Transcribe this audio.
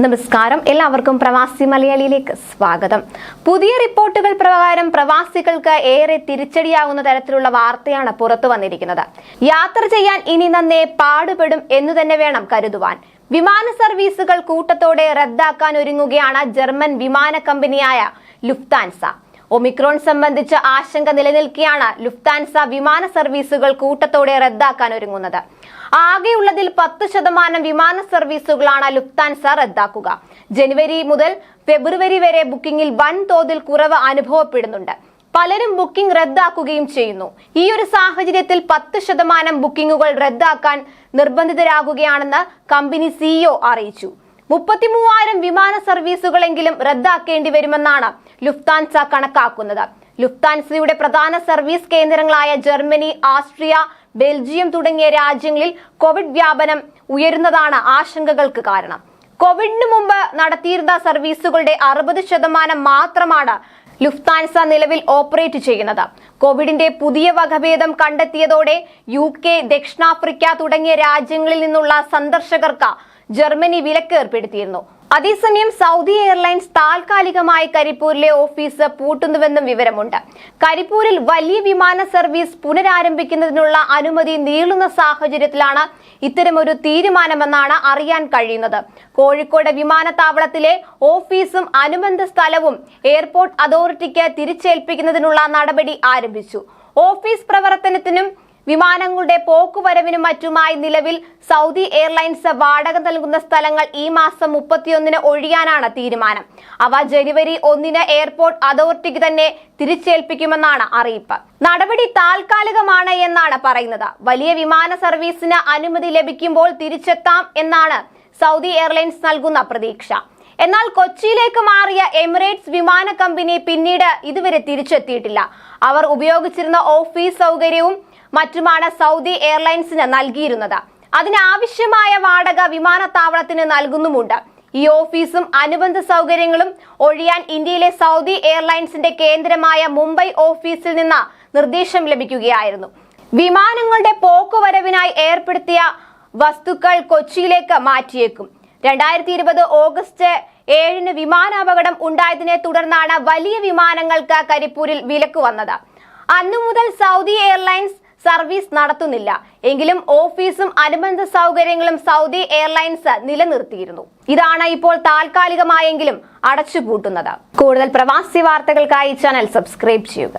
നമസ്കാരം. എല്ലാവർക്കും പ്രവാസി മലയാളിയിലേക്ക് സ്വാഗതം. പുതിയ റിപ്പോർട്ടുകൾ പ്രകാരം പ്രവാസികൾക്ക് ഏറെ തിരിച്ചടിയാവുന്ന തരത്തിലുള്ള വാർത്തയാണ് പുറത്തു വന്നിരിക്കുന്നത്. യാത്ര ചെയ്യാൻ ഇനി നന്നേ പാടുപെടും എന്ന് തന്നെ വേണം കരുതുവാൻ. വിമാന സർവീസുകൾ കൂട്ടത്തോടെ റദ്ദാക്കാൻ ഒരുങ്ങുകയാണ് ജർമ്മൻ വിമാന കമ്പനിയായ ലുഫ്താൻസ. ഒമിക്രോൺ സംബന്ധിച്ച ആശങ്ക നിലനിൽക്കെയാണ് ലുഫ്താൻസ വിമാന സർവീസുകൾ കൂട്ടത്തോടെ റദ്ദാക്കാൻ ഒരുങ്ങുന്നത്. ആകെയുള്ളതിൽ പത്ത് ശതമാനം വിമാന സർവീസുകളാണ് ലുഫ്താൻസ റദ്ദാക്കുക. ജനുവരി മുതൽ ഫെബ്രുവരി വരെ ബുക്കിംഗിൽ വൻതോതിൽ കുറവ് അനുഭവപ്പെടുന്നുണ്ട്. പലരും ബുക്കിംഗ് റദ്ദാക്കുകയും ചെയ്യുന്നു. ഈ ഒരു സാഹചര്യത്തിൽ പത്ത് ശതമാനം ബുക്കിംഗുകൾ റദ്ദാക്കാൻ നിർബന്ധിതരാകുകയാണെന്ന് കമ്പനി സിഇഒ അറിയിച്ചു. മുപ്പത്തിമൂവായിരം വിമാന സർവീസുകളെങ്കിലും റദ്ദാക്കേണ്ടി വരുമെന്നാണ് ലുഫ്താൻസ കണക്കാക്കുന്നത്. ലുഫ്താൻസയുടെ പ്രധാന സർവീസ് കേന്ദ്രങ്ങളായ ജർമ്മനി ആസ്ട്രിയ ബെൽജിയം തുടങ്ങിയ രാജ്യങ്ങളിൽ കോവിഡ് വ്യാപനം ഉയരുന്നതാണ് ആശങ്കകൾക്ക് കാരണം. കോവിഡിന് മുമ്പ് നടത്തിയിരുന്ന സർവീസുകളുടെ അറുപത് ശതമാനം മാത്രമാണ് ലുഫ്താൻസ നിലവിൽ ഓപ്പറേറ്റ് ചെയ്യുന്നത്. കോവിഡിന്റെ പുതിയ വകഭേദം കണ്ടെത്തിയതോടെ യു കെ ദക്ഷിണാഫ്രിക്ക തുടങ്ങിയ രാജ്യങ്ങളിൽ നിന്നുള്ള സന്ദർശകർക്ക് ജർമ്മനി വിലക്ക് ഏർപ്പെടുത്തിയിരുന്നു. അതേസമയം സൗദി എയർലൈൻസ് താൽക്കാലികമായി കരിപ്പൂരിലെ ഓഫീസ് പൂട്ടുന്നുവെന്നും വിവരമുണ്ട്. കരിപ്പൂരിൽ വലിയ വിമാന സർവീസ് പുനരാരംഭിക്കുന്നതിനുള്ള അനുമതി നീളുന്ന സാഹചര്യത്തിലാണ് ഇത്തരമൊരു തീരുമാനമെന്നാണ് അറിയാൻ കഴിയുന്നത്. കോഴിക്കോട് വിമാനത്താവളത്തിലെ ഓഫീസും അനുബന്ധ സ്ഥലവും എയർപോർട്ട് അതോറിറ്റിക്ക് തിരിച്ചേൽപ്പിക്കുന്നതിനുള്ള നടപടി ആരംഭിച്ചു. ഓഫീസ് പ്രവർത്തനത്തിനും വിമാനങ്ങളുടെ പോക്കുവരവിനും മറ്റുമായി നിലവിൽ സൗദി എയർലൈൻസ് വാടക നൽകുന്ന സ്ഥലങ്ങൾ ഈ മാസം മുപ്പത്തിയൊന്നിന് ഒഴിയാനാണ് തീരുമാനം. അവ ജനുവരി ഒന്നിന് എയർപോർട്ട് അതോറിറ്റിക്ക് തന്നെ തിരിച്ചേൽപ്പിക്കുമെന്നാണ് അറിയിപ്പ്. നടപടി താൽക്കാലികമാണ് എന്നാണ് പറയുന്നത്. വലിയ വിമാന സർവീസിന് അനുമതി ലഭിക്കുമ്പോൾ തിരിച്ചെത്താം എന്നാണ് സൗദി എയർലൈൻസ് നൽകുന്ന പ്രതീക്ഷ. എന്നാൽ കൊച്ചിയിലേക്ക് മാറിയ എമിറേറ്റ്സ് വിമാന കമ്പനി പിന്നീട് ഇതുവരെ തിരിച്ചെത്തിയിട്ടില്ല. അവർ ഉപയോഗിച്ചിരുന്ന ഓഫീസ് സൗകര്യവും മറ്റുമാണ് സൗദി എയർലൈൻസിന് നൽകിയിരുന്നത്. അതിനാവശ്യമായ വാടക വിമാനത്താവളത്തിന് നൽകുന്നുമുണ്ട്. ഈ ഓഫീസും അനുബന്ധ സൗകര്യങ്ങളും ഒഴിയാൻ ഇന്ത്യയിലെ സൗദി എയർലൈൻസിന്റെ കേന്ദ്രമായ മുംബൈ ഓഫീസിൽ നിന്ന് നിർദ്ദേശം ലഭിക്കുകയായിരുന്നു. വിമാനങ്ങളുടെ പോക്കുവരവിനായി ഏർപ്പെടുത്തിയ വസ്തുക്കൾ കൊച്ചിയിലേക്ക് മാറ്റിയേക്കും. രണ്ടായിരത്തി ഇരുപത് ഓഗസ്റ്റ് ഏഴിന് വിമാനാപകടം ഉണ്ടായതിനെ തുടർന്നാണ് വലിയ വിമാനങ്ങൾക്ക് കരിപ്പൂരിൽ വിലക്ക് വന്നത്. അന്നു മുതൽ സൗദി എയർലൈൻസ് സർവീസ് നടത്തുന്നില്ല. എങ്കിലും ഓഫീസും അനുബന്ധ സൗകര്യങ്ങളും സൗദി എയർലൈൻസ് നിലനിർത്തിയിരുന്നു. ഇതാണ് ഇപ്പോൾ താൽക്കാലികമായെങ്കിലും അടച്ചുപൂട്ടുന്നത്. കൂടുതൽ പ്രവാസി വാർത്തകൾക്കായി ചാനൽ സബ്സ്ക്രൈബ് ചെയ്യുക.